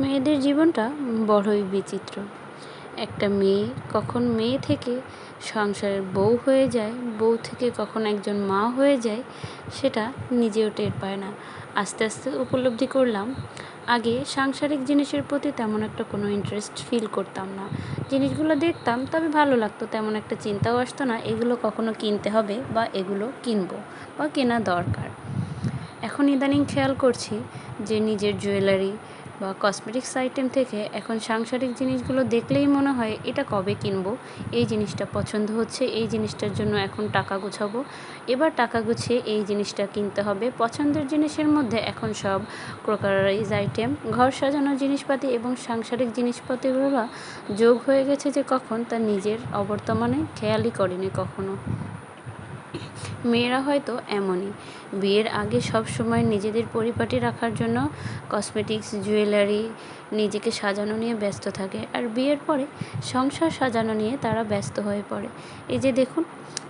মেয়েদের জীবনটা বড়ই বিচিত্র। একটা মেয়ে কখন মেয়ে থেকে সংসারের বউ হয়ে যায়, বউ থেকে কখন একজন মা হয়ে যায়, সেটা নিজেও টের পায় না। আস্তে আস্তে উপলব্ধি করলাম, আগে সাংসারিক জিনিসের প্রতি তেমন একটা কোনো ইন্টারেস্ট ফিল করতাম না। জিনিসগুলো দেখতাম, তবে ভালো লাগতো, তেমন একটা চিন্তাও আসতো না, এগুলো কখনো কিনতে হবে বা এগুলো কিনবো বা কেনা দরকার। এখন ইদানিং খেয়াল করছি যে নিজের জুয়েলারি বা কসমেটিক্স আইটেম থেকে এখন সাংসারিক জিনিসগুলো দেখলেই মনে হয়, এটা কবে কিনবো? এই জিনিসটা পছন্দ হচ্ছে, এই জিনিসটার জন্য এখন টাকা গুছাবো। এবার টাকা গুছিয়ে এই জিনিসটা কিনতে হবে। পছন্দের জিনিসের মধ্যে এখন সব ক্রোকারাইজ আইটেম ঘর সাজানোর জিনিসপাতি এবং সাংসারিক জিনিসপাতিগুলো যোগ হয়ে গেছে যে কখন? তা নিজের অবর্তমানে খেয়ালই করেনি কখনো। মেয়েরা হয়তো এমনই। বিয়ের আগে সব সময় নিজেদের পরিপাটি রাখার জন্য কসমেটিক্স জুয়েলারি নিজেকে সাজানো নিয়ে ব্যস্ত থাকে আর বিয়ের পরে সংসার সাজানো নিয়ে তারা ব্যস্ত হয়ে পড়ে। এই যে দেখুন,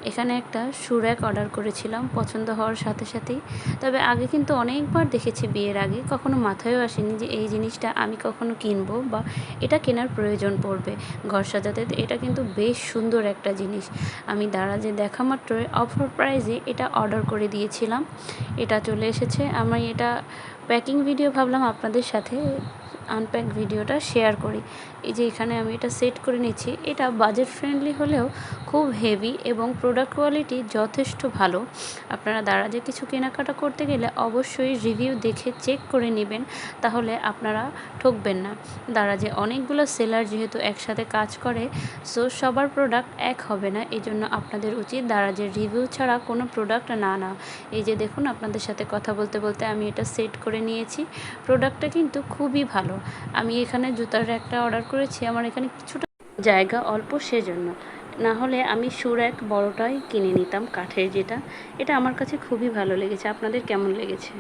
এখানে একটা সুরাক অর্ডার করেছিলাম, পছন্দ হওয়ার সাথে সাথেই। তবে আগে কিন্তু অনেকবার দেখেছি বিয়ের আগে, কখনো মাথায়ও আসেনি যে এই জিনিসটা আমি কখনো কিনবো বা এটা কেনার প্রয়োজন পড়বে। ঘর সাজাতে, এটা কিন্তু বেশ সুন্দর একটা জিনিস। আমি দারাজে দেখা মাত্রই অফার প্রাইজে এটা অর্ডার করে দিয়েছিলাম। এটা চলে এসেছে। আমি এটা প্যাকিং ভিডিও ভাবলাম আপনাদের সাথে আনপ্যাক ভিডিওটা শেয়ার করি। এই যে এখানে আমি এটা সেট করে নিচ্ছি। এটা বাজেট ফ্রেন্ডলি হলেও খুব হেভি এবং প্রোডাক্ট কোয়ালিটি যথেষ্ট ভালো। আপনারা দারাজে কিছু কেনাকাটা করতে গেলে অবশ্যই রিভিউ দেখে চেক করে নেবেন, তাহলে আপনারা ঠকবেন না। দারাজে অনেকগুলো সেলার যেহেতু একসাথে কাজ করে সো সবার প্রোডাক্ট এক হবে না। এই জন্য আপনাদের উচিত দারাজের রিভিউ ছাড়া কোনো প্রোডাক্ট না না এই যে দেখুন, আপনাদের সাথে কথা বলতে বলতে আমি এটা সেট করে নিয়েছি। প্রোডাক্টটা কিন্তু খুবই ভালো। আমি এখানে জুতার একটা অর্ডার করেছি, আমার এখানে কিছুটা জায়গা অল্প সেজন্য। না হলে আমি সুর এক বড়টাই কিনে নিতাম, কাঠের যেটা। এটা আমার কাছে খুবই ভালো লেগেছে। আপনাদের কেমন লেগেছে?